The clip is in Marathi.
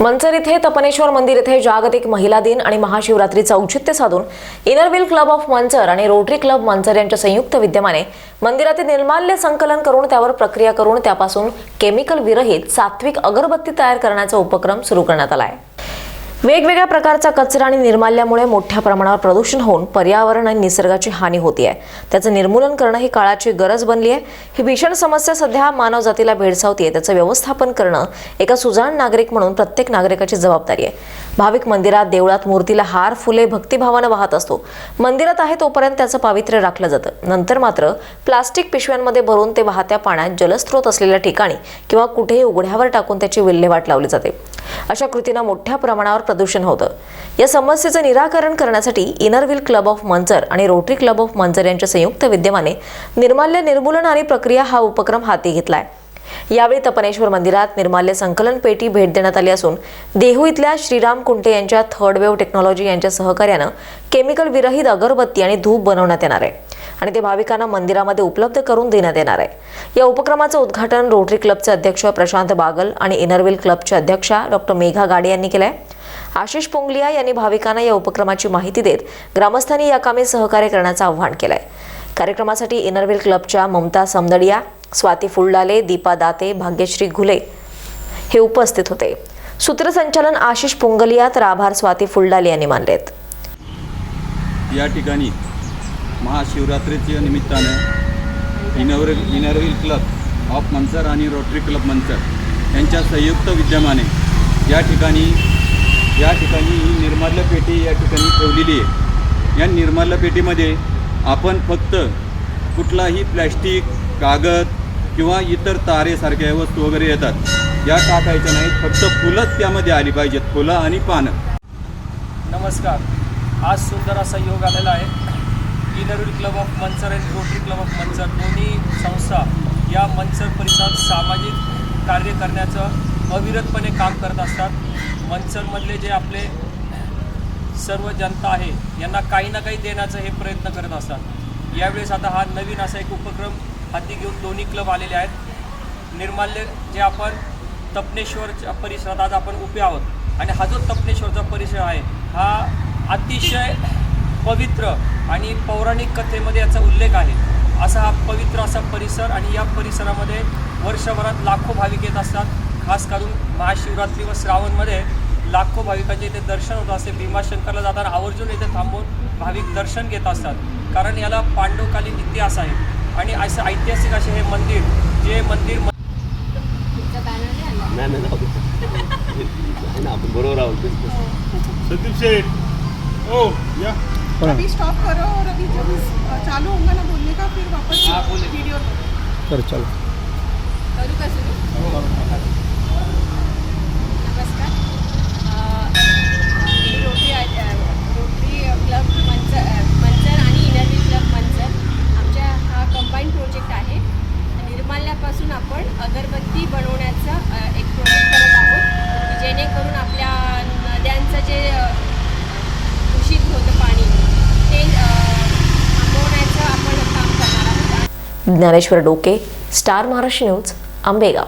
मंचर इथे तपनेश्वर मंदिर इथे जागतिक महिला दिन आणि महाशिवरात्रीचं औचित्य साधून इनरव्हील क्लब ऑफ मंचर आणि रोटरी क्लब मंचर यांच्या संयुक्त विद्यमाने मंदिरातील निर्माल्य संकलन करून त्यावर प्रक्रिया करून त्यापासून केमिकल विरहित सात्विक अगरबत्ती तयार करण्याचा उपक्रम सुरू करण्यात आला आहे. वेगवेगळ्या प्रकारचा कचरा आणि निर्माल्यामुळे मोठ्या प्रमाणावर प्रदूषण होऊन पर्यावरण आणि निसर्गाची हानी होती आहे त्याचं निर्मूलन करणं ही काळाची गरज बनली आहे. ही भीषण समस्या सध्या मानवजातीला भेडसावतीये त्याचं व्यवस्थापन करणं एका सुजाण नागरिक म्हणून प्रत्येक नागरिकाची जबाबदारी आहे. भाविक मंदिरात देवळात मूर्तीला हार फुले भक्तिभावानं वाहत असतो. मंदिरात आहे तोपर्यंत त्याचं पावित्र्य राखलं जातं. नंतर मात्र प्लास्टिक पिशव्यांमध्ये भरून ते वाहत्या पाण्यात जलस्रोत असलेल्या ठिकाणी किंवा कुठेही उघड्यावर टाकून त्याची विल्हेवाट लावली जाते. अशा कृतीनं मोठ्या प्रमाणावर प्रदूषण होतं. या समस्येचं निराकरण करण्यासाठी इनरव्हील क्लब ऑफ मंजर आणि रोटरी क्लब ऑफ मंजर यांच्या संयुक्त विद्यमाने निर्माल्य निर्मूलन आणि प्रक्रिया हा उपक्रम हाती घेतलाय. यावेळी तपनेश्वर मंदिरात निर्माल्य संकलन पेटी भेट देण्यात आली असून देहू इथल्या श्रीराम कुंटे यांच्या थर्ड वेव्ह टेक्नॉलॉजी यांच्या सहकार्यानं केमिकल विरहित अगरबत्ती आणि धूप बनवण्यात येणार आहे आणि ते भाविकांना मंदिरामध्ये उपलब्ध करून देण्यात येणार आहे. या उपक्रमाचं उद्घाटन रोटरी क्लबचे अध्यक्ष प्रशांत बागल आणि इनरव्हील क्लबच्या अध्यक्षा डॉक्टर मेघा गाडे यांनी केलं आहे आशिष पोंगलिया यांनी भाविकांना या उपक्रमाची माहिती देत ग्रामस्थांनी या कामी सहकार्य करण्याचं आवाहन केलंय. कार्यक्रमासाठी इनरव्हील क्लबच्या ममता समदडिया स्वाती फुलडाले दीपा दाते भाग्यश्री घुले हे उपस्थित होते. सूत्रसंचालन आशिष पोंगलिया तर आभार स्वाती फुलडाले यांनी मानलेत. या ठिकाणी महाशिवरात्रीच्या निमित्तानं inner inner wheel club of Manchar आणि रोटरी क्लब मंचर यांच्या संयुक्त विद्यमाने या ठिकाणी या ठिकाणी ही निर्माल्य पेटी या ठिकाणी ठेवलेली आहे. या निर्माल्य पेटीमध्ये आपण फक्त कुठलाही प्लॅस्टिक कागद किंवा इतर तारेसारख्या वस्तू वगैरे येतात. या टाकायच्या नाहीत फक्त फुलंच त्यामध्ये आली पाहिजेत फुलं आणि पानं. नमस्कार. आज सुंदर असा योग आलेला आहे. इनरविल क्लब ऑफ मंचर आणि रोटरी क्लब ऑफ मंचर दोन्ही संस्था या मंचर परिसरात सामाजिक कार्य करण्याचं अविरतपणे काम करत असतात. मंचरमधले जे आपले सर्व जनता आहे यांना काही ना काही देण्याचा हे प्रयत्न करत असतात. यावेळेस आता हा नवीन असा एक उपक्रम हाती घेऊन दोन्ही क्लब आलेले आहेत. निर्माल्य जे आपण तपनेश्वरच्या परिसरात आज आपण उभे आहोत आणि हा जो तपनेश्वरचा परिसर आहे हा अतिशय पवित्र आणि पौराणिक कथेमध्ये याचा उल्लेख आहे. असा हा पवित्र असा परिसर आणि या परिसरामध्ये वर्षभरात लाखो भाविक येत असतात. खास करून महाशिवरात्री व श्रावणमध्ये लाखो भाविकांचे इथे दर्शन होत असते. भीमाशंकरला जाताना आवर्जून इथे थांबून भाविक दर्शन घेत असतात. कारण याला पांडवकालीन इतिहास आहे. आणि असं ऐतिहासिक असे हे मंदिर जे मंदिर नाही नाही जाऊ दे. आहे ना आपण बरोबर आहोत. तेच तर. संदीप शेठ. ओ या. अभी स्टॉप करो और अभी जब इस- चालू होगा ना का फिर वापस हाँ, बोले। वीडियो तर चल. करू का सुरू नमस्कार अ, मी रोटरी अ, रोटरी क्लब मंचर अ, मंचर आणि इनरव्ही क्लब मंचर आमच्या हा कंबाईन प्रोजेक्ट आहे निर्माल्यापासून आपण अगरबत्ती बनवण्याचा अ, एक प्रोजेक्ट करत आहोत की जेणेकरून आपल्या नद्यांचं जे अ, दूषित होतं पाणी ते अ, थांबवण्याचं आपण काम करणार आहोत ज्ञानेश्वर डोके स्टार महाराष्ट्र न्यूज आंबेगाव.